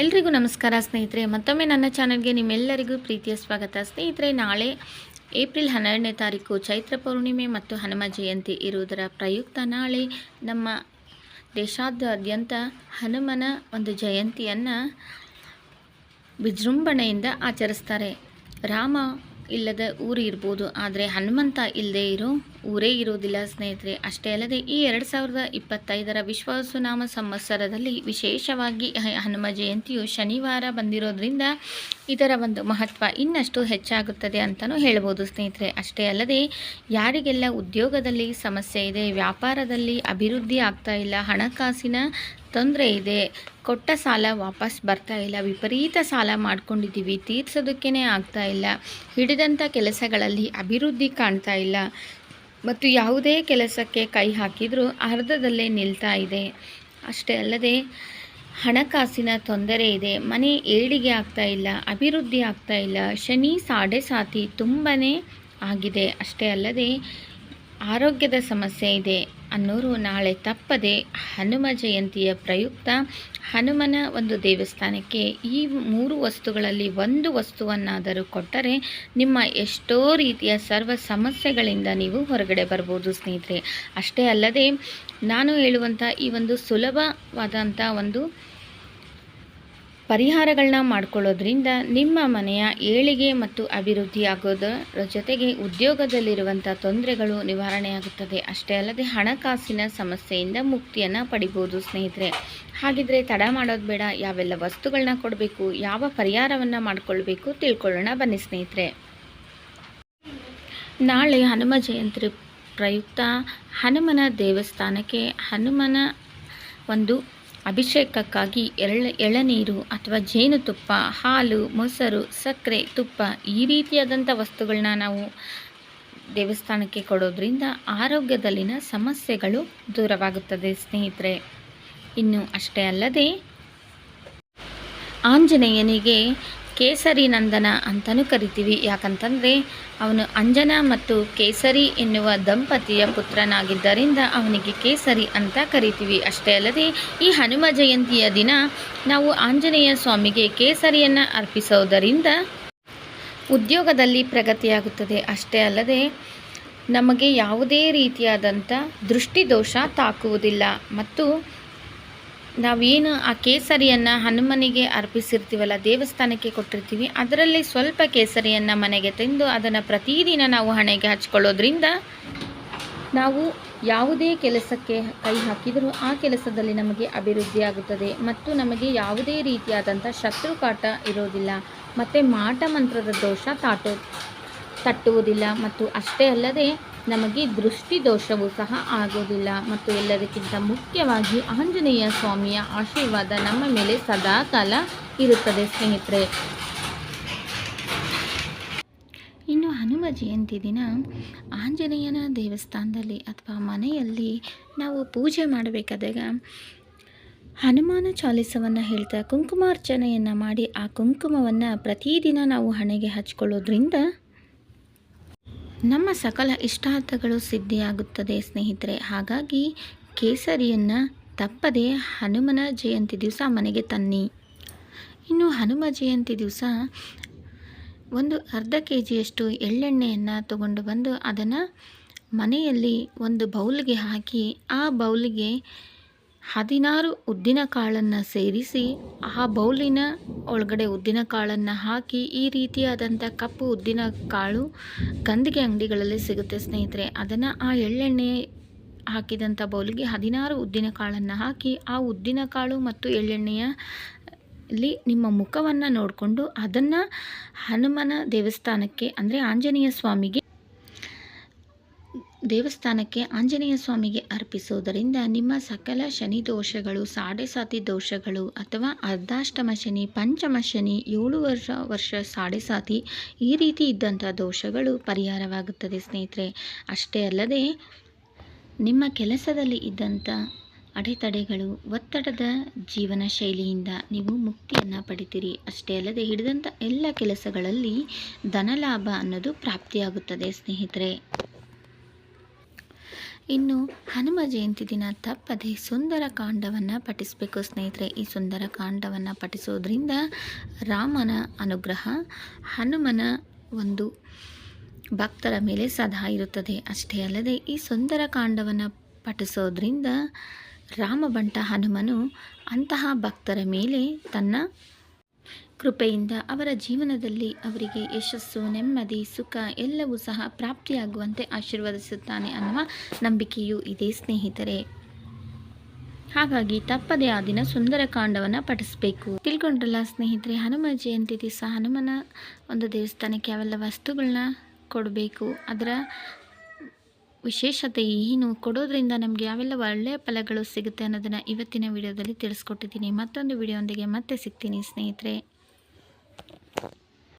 ಎಲ್ರಿಗೂ ನಮಸ್ಕಾರ ಸ್ನೇಹಿತರೆ, ಮತ್ತೊಮ್ಮೆ ನನ್ನ ಚಾನಲ್ಗೆ ನಿಮ್ಮೆಲ್ಲರಿಗೂ ಪ್ರೀತಿಯ ಸ್ವಾಗತ. ಸ್ನೇಹಿತರೆ, ನಾಳೆ ಏಪ್ರಿಲ್ ಹನ್ನೆರಡನೇ ತಾರೀಕು ಚೈತ್ರ ಪೌರ್ಣಿಮೆ ಮತ್ತು ಹನುಮ ಜಯಂತಿ ಇರುವುದರ ಪ್ರಯುಕ್ತ ನಾಳೆ ನಮ್ಮ ದೇಶಾದ್ಯಂತ ಹನುಮನ ಒಂದು ಜಯಂತಿಯನ್ನು ವಿಜೃಂಭಣೆಯಿಂದ ಆಚರಿಸ್ತಾರೆ. ರಾಮ ಇಲ್ಲದ ಊರು ಇರ್ಬೋದು. ಆದರೆ ಹನುಮಂತ ಇಲ್ಲದೆ ಇರೋ ಊರೇ ಇರೋದಿಲ್ಲ ಸ್ನೇಹಿತರೆ. ಅಷ್ಟೇ ಅಲ್ಲದೆ ಈ ಎರಡು ಸಾವಿರದ ಇಪ್ಪತ್ತೈದರ ವಿಶ್ವಾಸುನಾಮ ಸಂವತ್ಸರದಲ್ಲಿ ವಿಶೇಷವಾಗಿ ಹನುಮ ಜಯಂತಿಯು ಶನಿವಾರ ಬಂದಿರೋದ್ರಿಂದ ಇದರ ಒಂದು ಮಹತ್ವ ಇನ್ನಷ್ಟು ಹೆಚ್ಚಾಗುತ್ತದೆ ಅಂತಲೂ ಹೇಳ್ಬೋದು ಸ್ನೇಹಿತರೆ. ಅಷ್ಟೇ ಅಲ್ಲದೆ ಯಾರಿಗೆಲ್ಲ ಉದ್ಯೋಗದಲ್ಲಿ ಸಮಸ್ಯೆ ಇದೆ, ವ್ಯಾಪಾರದಲ್ಲಿ ಅಭಿವೃದ್ಧಿ ಆಗ್ತಾ ಇಲ್ಲ, ಹಣಕಾಸಿನ ತೊಂದರೆ ಇದೆ. ಕೊಟ್ಟ ಸಾಲ ವಾಪಸ್ ಬರ್ತಾ ಇಲ್ಲ. ವಿಪರೀತ ಸಾಲ ಮಾಡ್ಕೊಂಡಿದ್ದೀವಿ. ತೀರ್ಸೋದಕ್ಕೇ ಆಗ್ತಾ ಇಲ್ಲ. ಹಿಡಿದಂಥ ಕೆಲಸಗಳಲ್ಲಿ ಅಭಿವೃದ್ಧಿ ಕಾಣ್ತಾ ಇಲ್ಲ. ಮತ್ತು ಯಾವುದೇ ಕೆಲಸಕ್ಕೆ ಕೈ ಹಾಕಿದರೂ ಅರ್ಧದಲ್ಲೇ ನಿಲ್ತಾ ಇದೆ. ಅಷ್ಟೇ ಅಲ್ಲದೆ, ಹಣಕಾಸಿನ ತೊಂದರೆ ಇದೆ. ಮನೆ ಏಳಿಗೆ ಆಗ್ತಾ ಇಲ್ಲ. ಅಭಿವೃದ್ಧಿ ಆಗ್ತಾ ಇಲ್ಲ. ಶನಿ ಸಾಡೆ ಸಾತಿ ತುಂಬಾ ಆಗಿದೆ. ಅಷ್ಟೇ ಅಲ್ಲದೆ ಆರೋಗ್ಯದ ಸಮಸ್ಯೆ ಇದೆ ಅನ್ನೋರು ನಾಳೆ ತಪ್ಪದೆ ಹನುಮ ಜಯಂತಿಯ ಪ್ರಯುಕ್ತ ಹನುಮನ ಒಂದು ದೇವಸ್ಥಾನಕ್ಕೆ ಈ ಮೂರು ವಸ್ತುಗಳಲ್ಲಿ ಒಂದು ವಸ್ತುವನ್ನಾದರೂ ಕೊಟ್ಟರೆ ನಿಮ್ಮ ಎಷ್ಟೋ ರೀತಿಯ ಸರ್ವ ಸಮಸ್ಯೆಗಳಿಂದ ನೀವು ಹೊರಗಡೆ ಬರ್ಬೋದು ಸ್ನೇಹಿತರೆ. ಅಷ್ಟೇ ಅಲ್ಲದೆ ನಾನು ಹೇಳುವಂಥ ಈ ಒಂದು ಸುಲಭವಾದಂಥ ಒಂದು ಪರಿಹಾರಗಳನ್ನ ಮಾಡ್ಕೊಳ್ಳೋದ್ರಿಂದ ನಿಮ್ಮ ಮನೆಯ ಏಳಿಗೆ ಮತ್ತು ಅಭಿವೃದ್ಧಿ ಆಗೋದರ ಜೊತೆಗೆ ಉದ್ಯೋಗದಲ್ಲಿರುವಂಥ ತೊಂದರೆಗಳು ನಿವಾರಣೆಯಾಗುತ್ತದೆ. ಅಷ್ಟೇ ಅಲ್ಲದೆ ಹಣಕಾಸಿನ ಸಮಸ್ಯೆಯಿಂದ ಮುಕ್ತಿಯನ್ನು ಪಡಿಬೋದು ಸ್ನೇಹಿತರೆ. ಹಾಗಿದ್ರೆ ತಡ ಮಾಡೋದು ಬೇಡ, ಯಾವೆಲ್ಲ ವಸ್ತುಗಳನ್ನ ಕೊಡಬೇಕು, ಯಾವ ಪರಿಹಾರವನ್ನು ಮಾಡಿಕೊಳ್ಬೇಕು ತಿಳ್ಕೊಳ್ಳೋಣ ಬನ್ನಿ ಸ್ನೇಹಿತರೆ. ನಾಳೆ ಹನುಮ ಜಯಂತಿ ಪ್ರಯುಕ್ತ ಹನುಮನ ದೇವಸ್ಥಾನಕ್ಕೆ ಹನುಮನ ಒಂದು ಅಭಿಷೇಕಕ್ಕಾಗಿ ಎಳ್ಳ ಎಳನೀರು ಅಥವಾ ಜೇನುತುಪ್ಪ, ಹಾಲು, ಮೊಸರು, ಸಕ್ಕರೆ, ತುಪ್ಪ ಈ ರೀತಿಯಾದಂಥ ವಸ್ತುಗಳನ್ನ ನಾವು ದೇವಸ್ಥಾನಕ್ಕೆ ಕೊಡೋದ್ರಿಂದ ಆರೋಗ್ಯದಲ್ಲಿನ ಸಮಸ್ಯೆಗಳು ದೂರವಾಗುತ್ತದೆ, ಸ್ನೇಹಿತರೆ. ಇನ್ನು ಅಷ್ಟೇ ಅಲ್ಲದೆ ಆಂಜನೇಯನಿಗೆ ಕೇಸರಿ ನಂದನ ಅಂತಲೂ ಕರಿತೀವಿ. ಯಾಕಂತಂದರೆ ಅವನು ಅಂಜನ ಮತ್ತು ಕೇಸರಿ ಎನ್ನುವ ದಂಪತಿಯ ಪುತ್ರನಾಗಿದ್ದರಿಂದ ಅವನಿಗೆ ಕೇಸರಿ ಅಂತ ಕರಿತೀವಿ. ಅಷ್ಟೇ ಅಲ್ಲದೆ ಈ ಹನುಮ ಜಯಂತಿಯ ದಿನ ನಾವು ಆಂಜನೇಯ ಸ್ವಾಮಿಗೆ ಕೇಸರಿಯನ್ನು ಅರ್ಪಿಸೋದರಿಂದ ಉದ್ಯೋಗದಲ್ಲಿ ಪ್ರಗತಿಯಾಗುತ್ತದೆ. ಅಷ್ಟೇ ಅಲ್ಲದೆ ನಮಗೆ ಯಾವುದೇ ರೀತಿಯಾದಂಥ ದೃಷ್ಟಿದೋಷ ತಾಕುವುದಿಲ್ಲ. ಮತ್ತು ನಾವೇನು ಆ ಕೇಸರಿಯನ್ನು ಹನುಮನಿಗೆ ಅರ್ಪಿಸಿರ್ತೀವಲ್ಲ, ದೇವಸ್ಥಾನಕ್ಕೆ ಕೊಟ್ಟಿರ್ತೀವಿ, ಅದರಲ್ಲಿ ಸ್ವಲ್ಪ ಕೇಸರಿಯನ್ನು ಮನೆಗೆ ತಿಂದು ಅದನ್ನು ಪ್ರತಿದಿನ ನಾವು ಹಣೆಗೆ ಹಚ್ಕೊಳ್ಳೋದ್ರಿಂದ ನಾವು ಯಾವುದೇ ಕೆಲಸಕ್ಕೆ ಕೈ ಹಾಕಿದರೂ ಆ ಕೆಲಸದಲ್ಲಿ ನಮಗೆ ಅಭಿವೃದ್ಧಿ ಆಗುತ್ತದೆ ಮತ್ತು ನಮಗೆ ಯಾವುದೇ ರೀತಿಯಾದಂಥ ಶತ್ರುಕಾಟ ಇರೋದಿಲ್ಲ. ಮತ್ತು ಮಾಟ ಮಂತ್ರದ ದೋಷ ತಾಟೋ, ತಟ್ಟುವುದಿಲ್ಲ. ಮತ್ತು ಅಷ್ಟೇ ಅಲ್ಲದೆ ನಮಗೆ ದೃಷ್ಟಿ ದೋಷವೂ ಸಹ ಆಗೋದಿಲ್ಲ ಮತ್ತು ಎಲ್ಲದಕ್ಕಿಂತ ಮುಖ್ಯವಾಗಿ ಆಂಜನೇಯ ಸ್ವಾಮಿಯ ಆಶೀರ್ವಾದ ನಮ್ಮ ಮೇಲೆ ಸದಾ ಕಾಲ ಇರುತ್ತದೆ, ಸ್ನೇಹಿತರೆ. ಇನ್ನು ಹನುಮ ಜಯಂತಿ ದಿನ ಆಂಜನೇಯನ ದೇವಸ್ಥಾನದಲ್ಲಿ ಅಥವಾ ಮನೆಯಲ್ಲಿ ನಾವು ಪೂಜೆ ಮಾಡಬೇಕಾದಾಗ ಹನುಮಾನ ಚಾಲಿಸವನ್ನು ಹೇಳ್ತಾ ಕುಂಕುಮಾರ್ಚನೆಯನ್ನು ಮಾಡಿ ಆ ಕುಂಕುಮವನ್ನು ಪ್ರತಿದಿನ ನಾವು ಹಣೆಗೆ ಹಚ್ಕೊಳ್ಳೋದ್ರಿಂದ ನಮ್ಮ ಸಕಲ ಇಷ್ಟಾರ್ಥಗಳು ಸಿದ್ಧಿಯಾಗುತ್ತದೆ, ಸ್ನೇಹಿತರೆ. ಹಾಗಾಗಿ ಕೇಸರಿಯನ್ನು ತಪ್ಪದೆ ಹನುಮನ ಜಯಂತಿ ದಿವಸ ಮನೆಗೆ ತನ್ನಿ. ಇನ್ನು ಹನುಮ ಜಯಂತಿ ದಿವಸ ಒಂದು ಅರ್ಧ ಕೆ ಜಿಯಷ್ಟು ಎಳ್ಳೆಣ್ಣೆಯನ್ನು ತಗೊಂಡು ಬಂದು ಅದನ್ನು ಮನೆಯಲ್ಲಿ ಒಂದು ಬೌಲ್ಗೆ ಹಾಕಿ, ಆ ಬೌಲಿಗೆ ಹದಿನಾರು ಉದ್ದಿನ ಕಾಳನ್ನು ಸೇರಿಸಿ, ಆ ಬೌಲಿನ ಒಳಗಡೆ ಉದ್ದಿನ ಕಾಳನ್ನು ಹಾಕಿ, ಈ ರೀತಿಯಾದಂಥ ಕಪ್ಪು ಉದ್ದಿನ ಕಾಳು ಗಂದಿಗೆ ಅಂಗಡಿಗಳಲ್ಲಿ ಸಿಗುತ್ತೆ ಸ್ನೇಹಿತರೆ. ಅದನ್ನು ಆ ಎಳ್ಳೆಣ್ಣೆ ಹಾಕಿದಂಥ ಬೌಲಿಗೆ ಹದಿನಾರು ಉದ್ದಿನ ಕಾಳನ್ನು ಹಾಕಿ, ಆ ಉದ್ದಿನ ಕಾಳು ಮತ್ತು ಎಳ್ಳೆಣ್ಣೆಯ ಅಲ್ಲಿ ನಿಮ್ಮ ಮುಖವನ್ನು ನೋಡಿಕೊಂಡು ಅದನ್ನು ಹನುಮನ ದೇವಸ್ಥಾನಕ್ಕೆ, ಅಂದರೆ ಆಂಜನೇಯ ಸ್ವಾಮಿಗೆ ದೇವಸ್ಥಾನಕ್ಕೆ ಆಂಜನೇಯ ಸ್ವಾಮಿಗೆ ಅರ್ಪಿಸುವುದರಿಂದ ನಿಮ್ಮ ಸಕಲ ಶನಿ ದೋಷಗಳು, ಸಾಡೆ ಸಾತಿ ದೋಷಗಳು ಅಥವಾ ಅರ್ಧಾಷ್ಟಮ ಶನಿ, ಪಂಚಮ ಶನಿ, ಏಳು ವರ್ಷ ವರ್ಷ ಸಾಡೆ ಸಾತಿ ಈ ರೀತಿ ಇದ್ದಂಥ ದೋಷಗಳು ಪರಿಹಾರವಾಗುತ್ತದೆ ಸ್ನೇಹಿತರೆ. ಅಷ್ಟೇ ಅಲ್ಲದೆ ನಿಮ್ಮ ಕೆಲಸದಲ್ಲಿ ಇದ್ದಂಥ ಅಡೆತಡೆಗಳು, ಒತ್ತಡದ ಜೀವನ ಶೈಲಿಯಿಂದ ನೀವು ಮುಕ್ತಿಯನ್ನು ಪಡಿತೀರಿ. ಅಷ್ಟೇ ಅಲ್ಲದೆ ಹಿಡಿದಂಥ ಎಲ್ಲ ಕೆಲಸಗಳಲ್ಲಿ ಧನಲಾಭ ಅನ್ನೋದು ಪ್ರಾಪ್ತಿಯಾಗುತ್ತದೆ ಸ್ನೇಹಿತರೆ. ಇನ್ನು ಹನುಮ ಜಯಂತಿ ದಿನ ತಪ್ಪದೆ ಸುಂದರ ಕಾಂಡವನ್ನು ಪಠಿಸಬೇಕು ಸ್ನೇಹಿತರೆ. ಈ ಸುಂದರ ಕಾಂಡವನ್ನು ಪಠಿಸೋದ್ರಿಂದ ರಾಮನ ಅನುಗ್ರಹ, ಹನುಮನ ಒಂದು ಭಕ್ತರ ಮೇಲೆ ಸದಾ ಇರುತ್ತದೆ. ಅಷ್ಟೇ ಅಲ್ಲದೆ ಈ ಸುಂದರ ಕಾಂಡವನ್ನು ಪಠಿಸೋದ್ರಿಂದ ರಾಮಬಂಟ ಹನುಮನು ಅಂತಹ ಭಕ್ತರ ಮೇಲೆ ತನ್ನ ಕೃಪೆಯಿಂದ ಅವರ ಜೀವನದಲ್ಲಿ ಅವರಿಗೆ ಯಶಸ್ಸು, ನೆಮ್ಮದಿ, ಸುಖ ಎಲ್ಲವೂ ಸಹ ಪ್ರಾಪ್ತಿಯಾಗುವಂತೆ ಆಶೀರ್ವದಿಸುತ್ತಾನೆ ಅನ್ನುವ ನಂಬಿಕೆಯೂ ಇದೆ ಸ್ನೇಹಿತರೆ. ಹಾಗಾಗಿ ತಪ್ಪದೇ ಆ ದಿನ ಸುಂದರಕಾಂಡವನ್ನು ಪಠಿಸಬೇಕು. ತಿಳ್ಕೊಂಡ್ರಲ್ಲ ಸ್ನೇಹಿತರೆ, ಹನುಮ ಜಯಂತಿ ದಿವಸ ಹನುಮನ ಒಂದು ದೇವಸ್ಥಾನಕ್ಕೆ ಅವೆಲ್ಲ ವಸ್ತುಗಳನ್ನ ಕೊಡಬೇಕು. ಅದರ ವಿಶೇಷತೆ ಏನು ಕೊಡೋದ್ರಿಂದ ನಮಗೆ ಯಾವೆಲ್ಲ ಒಳ್ಳೆಯ ಫಲಗಳು ಸಿಗುತ್ತೆ ಅನ್ನೋದನ್ನು ಇವತ್ತಿನ ವಿಡಿಯೋದಲ್ಲಿ ತಿಳಿಸ್ಕೊಟ್ಟಿದ್ದೀನಿ. ಮತ್ತೊಂದು ವಿಡಿಯೋದೊಂದಿಗೆ ಮತ್ತೆ ಸಿಗ್ತೀನಿ ಸ್ನೇಹಿತರೆ.